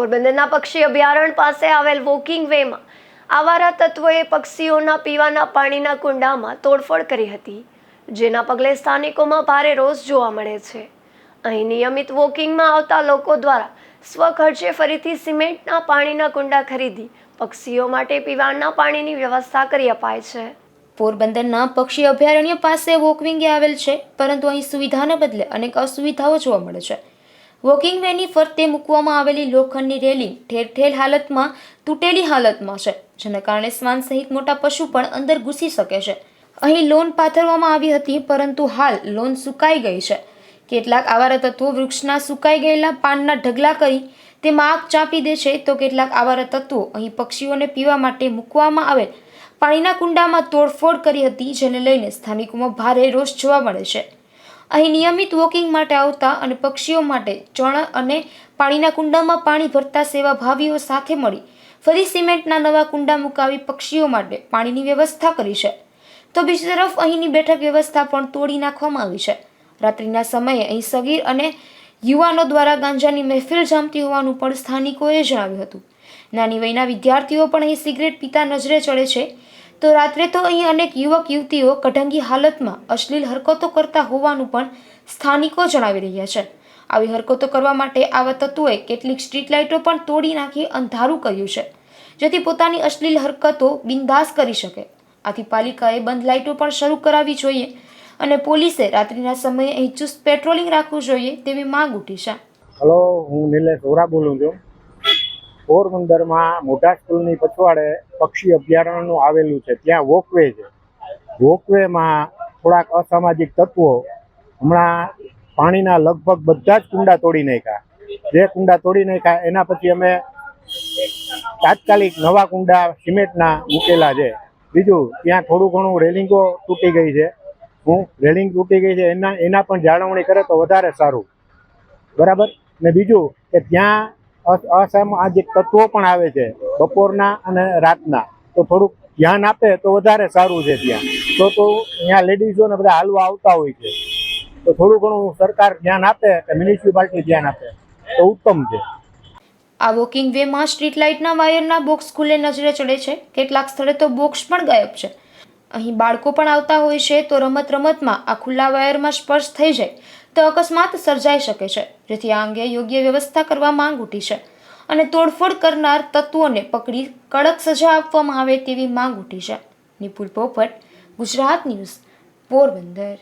પોરબંદરના પક્ષી અભયારણ્ય પાસે આવેલ વોકિંગ વેમાં આવારા તત્વોએ પક્ષીઓના પીવાના પાણીના કુંડામાં તોડફોડ કરી હતી, જેના પગલે સ્થાનિકોમાં ભારે રોષ જોવા મળે છે. અહીં નિયમિત વોકિંગમાં આવતા લોકો દ્વારા સ્વખર્ચે ફરીથી સિમેન્ટના પાણીના કુંડા ખરીદી પક્ષીઓ માટે પીવાના પાણીની વ્યવસ્થા કરી અપાય છે. પોરબંદરના પક્ષી અભયારણ્ય પાસે વોકવિંગે આવેલ છે, પરંતુ અહીં સુવિધાના બદલે અનેક અસુવિધાઓ જોવા મળે છે. વોકિંગ વેની ફરતે મૂકવામાં આવેલી લોખંડની રેલિંગ ઠેર ઠેર હાલતમાં, તૂટેલી હાલતમાં છે, જેના કારણે શ્વાન સહિત મોટા પશુ પણ અંદર ઘૂસી શકે છે. અહીં લોન પાથરવામાં આવી હતી, પરંતુ હાલ લોન સુકાઈ ગઈ છે. કેટલાક આવારા તત્વો વૃક્ષના સુકાઈ ગયેલા પાનના ઢગલા કરી તેમાં આગ ચાંપી દે છે, તો કેટલાક આવારા તત્વો અહીં પક્ષીઓને પીવા માટે મૂકવામાં આવેલ પાણીના કુંડામાં તોડફોડ કરી હતી, જેને લઈને સ્થાનિકોમાં ભારે રોષ જોવા મળે છે. અહીં નિયમિત વોકિંગ માટે આવતા અને પક્ષીઓ માટે ચણ અને પાણીના કુંડામાં પાણી ભરતા સેવાભાવીઓ સાથે મળી. ફરી સિમેન્ટના નવા કુંડા મુકાવી પક્ષીઓ માટે પાણીની વ્યવસ્થા કરી છે. તો બીજી તરફ અહીંની બેઠક વ્યવસ્થા પણ તોડી નાખવામાં આવી છે. રાત્રિના સમયે અહીં સગીર અને યુવાનો દ્વારા ગાંજાની મહેફિલ જામતી હોવાનું પણ સ્થાનિકોએ જણાવ્યું હતું. નાની વયના વિદ્યાર્થીઓ પણ અહીં સિગરેટ પીતા નજરે ચડે છે. તો રાત્રે તો અહીં અનેક યુવક, યુવતીઓ કઢંગી હાલતમાં અશ્લીલ હરકતો કરતા હોવાનું પણ સ્થાનિકો જણાવી રહ્યા છે. આવી હરકતો કરવા માટે આવા તત્વોએ કેટલીક સ્ટ્રીટ લાઇટો પણ તોડી નાખી અંધારું કર્યું છે, જેથી પોતાની અશ્લીલ હરકતો બિંદાસ કરી શકે. આથી પાલિકાએ બંધ લાઇટો પણ શરૂ કરાવવી જોઈએ અને પોલીસે રાત્રિના સમયે અહીં ચુસ્ત પેટ્રોલિંગ રાખવું જોઈએ તેવી માંગ ઉઠી છે. હલો, હું નિલેશ ઓરા બોલું છું. પોરબંદરમાં મોટા સ્કૂલની પછવાડે પક્ષી અભયારણ્યનું આવેલું છે. ત્યાં વોકવે છે. વોકવેમાં થોડાક અસામાજિક તત્વો. હમણાં પાણીના લગભગ બધા જ કુંડા તોડી નાખ્યા. જે કુંડા તોડી નાખ્યા, એના પછી અમે તાત્કાલિક નવા કુંડા સિમેન્ટના મૂકેલા છે. બીજું, ત્યાં થોડું ઘણું રેલિંગો તૂટી ગઈ છે. હું રેલિંગ તૂટી ગઈ છે, એના એના પણ જાળવણી કરે તો વધારે સારું. બરાબર? ને બીજું કે ત્યાં અસ- અસામાજિક તત્વો પણ આવે છે, બપોરના અને રાતના, તો થોડુંક ધ્યાન આપે તો વધારે સારું છે ત્યાં. તો તો અહીંયા લેડીઝો ને બધા હાલવા આવતા હોય છે. તો થોડું ઘણું સરકાર ધ્યાન આપે કે મ્યુનિસિપાલિટી ધ્યાન આપે. તો ઉત્તમ છે. આ વોકિંગ વેમાં સ્ટ્રીટ લાઇટના વાયરના બોક્સ ખુલ્લે નજરે ચડે છે. કેટલાક સ્થળે તો બોક્સ પણ ગાયબ છે. અહીં બાળકો પણ આવતા હોય છે, તો રમત રમતમાં આ ખુલ્લા વાયરમાં સ્પર્શ થઈ જાય, તો અકસ્માત સર્જાઈ શકે છે, જેથી આ અંગે યોગ્ય વ્યવસ્થા કરવા માંગ ઉઠી છે. અને તોડફોડ કરનાર તત્વોને પકડી કડક સજા આપવામાં આવે તેવી માંગ ઉઠી છે. નિપુલ પોપટ, ગુજરાત ન્યૂઝ, પોરબંદર.